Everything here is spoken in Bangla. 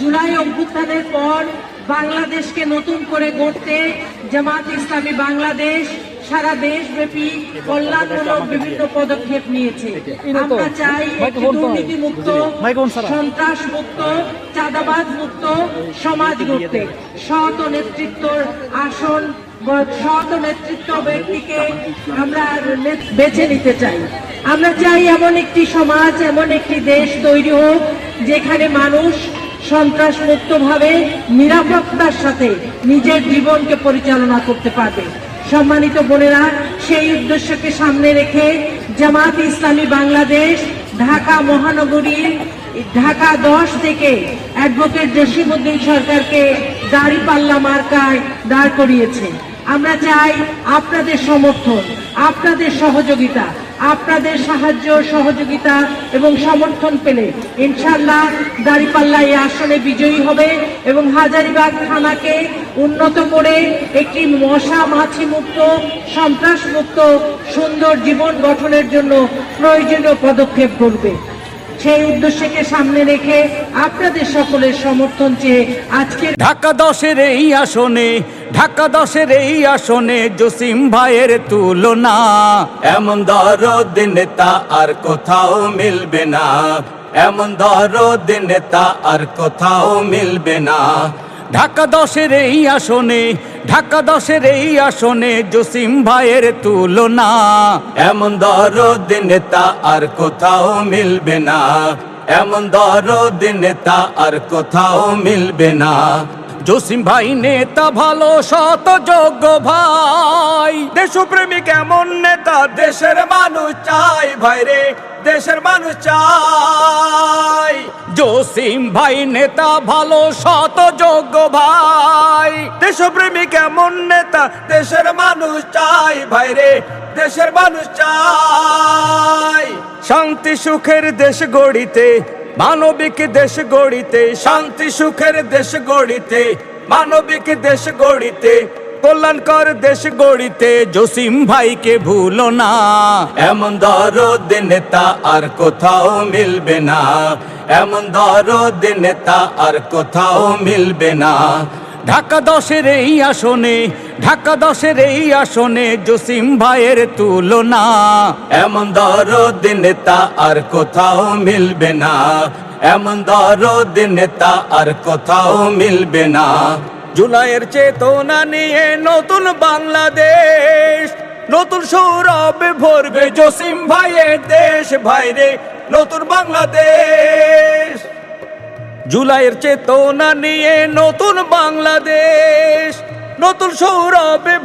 জুলাই অভ্যুত্থানের পর বাংলাদেশকে নতুন করে গড়তে জামাত ইসলামী বাংলাদেশ সারা দেশব্যাপী কল্যাণমূলক বিভিন্ন পদক্ষেপ নিয়েছে। আমরা চাই দুর্নীতি মুক্ত সন্ত্রাস মুক্ত চাঁদাবাজ মুক্ত সমাজ গড়তে। সৎ নেতৃত্বর আসন সৎ নেতৃত্ব ব্যক্তিকে আমরা বেছে নিতে চাই। আমরা চাই এমন একটি সমাজ এমন একটি দেশ তৈরি হোক যেখানে মানুষ সন্ত্রাস মুক্তভাবে নিরাপত্তার সাথে নিজের জীবনকে পরিচালনা করতে পারবে। সম্মানিত বোনেরা, সেই উদ্দেশ্যকে সামনে রেখে জামাত ইসলামী বাংলাদেশ ঢাকা মহানগরীর ঢাকা দশ থেকে অ্যাডভোকেট জসিমুদ্দিন সরকারকে দাড়িপাল্লা মার্কায় দাঁড় করিয়েছে। আমরা চাই আপনাদের সমর্থন, আপনাদের সহযোগিতা আপনাদের সাহায্য, সহযোগিতা এবং সমর্থন পেলে ইনশাল্লাহ দাঁড়িপাল্লা এই আসনে বিজয়ী হবে এবং হাজারিবাগ থানাকে উন্নত করে একটি মশা মাছি মুক্ত, সন্ত্রাস মুক্ত, সুন্দর জীবন গঠনের জন্য প্রয়োজনীয় পদক্ষেপ করবে। সেই উদ্দেশ্যকে সামনে রেখে আপনাদের সকলের সমর্থন চেয়ে আজকের ঢাকা দশের এই আসনে ঢাকা দশের এই আসনে জসিম ভাইয়ের তুলনা। এমন দরদ নেতা আর কোথাও মিলবে না। এমন দরদ নেতা আর কোথাও মিলবে না। ঢাকা দশের এই আসনে ঢাকা দশের এই আসনে জসিম ভাইয়ের তুলনা। এমন দরদ নেতা আর কোথাও মিলবে না। এমন দরদ নেতা আর কোথাও মিলবে না। জসিম ভাই নেতা ভালো শত যোগ্য ভাই। দেশপ্রেমিক এমন নেতা দেশের মানুষ চাই ভাই রে দেশের মানুষ চাই জসিম ভাই নেতা ভালো শত যোগ্য ভাই। দেশপ্রেমিক এমন নেতা, দেশের মানুষ চাই। ভাই রে দেশের মানুষ চাই। শান্তি সুখের দেশ গড়িতে, মানবিক দেশ গড়িতে, শান্তি সুখের দেশ গড়িতে, মানবিক দেশ গড়িতে, কল্যাণকর দেশ গড়িতে, জসিম ভাইকে ভুলো না। এমন দরদ নেতা আর কোথাও মিলবে না। এমন দরদ নেতা আর কোথাও মিলবে না। ঢাকা দশের এই আসনে ঢাকা দশের এই আসনে জসিম ভাইয়ের তুলনা। এমন দরদ নেতা আর কোথাও মিলবে না। এমন দরদ নেতা আর কোথাও মিলবে না। জুলাইয়ের চেতনা নিয়ে নতুন বাংলাদেশ নতুন সৌরভে ভরবে জসিম ভাইয়ের দেশ। ভাইরে নতুন বাংলাদেশ। জুলাইয়ের চেতনা নিয়ে নতুন বাংলাদেশ নতুন সৌরভে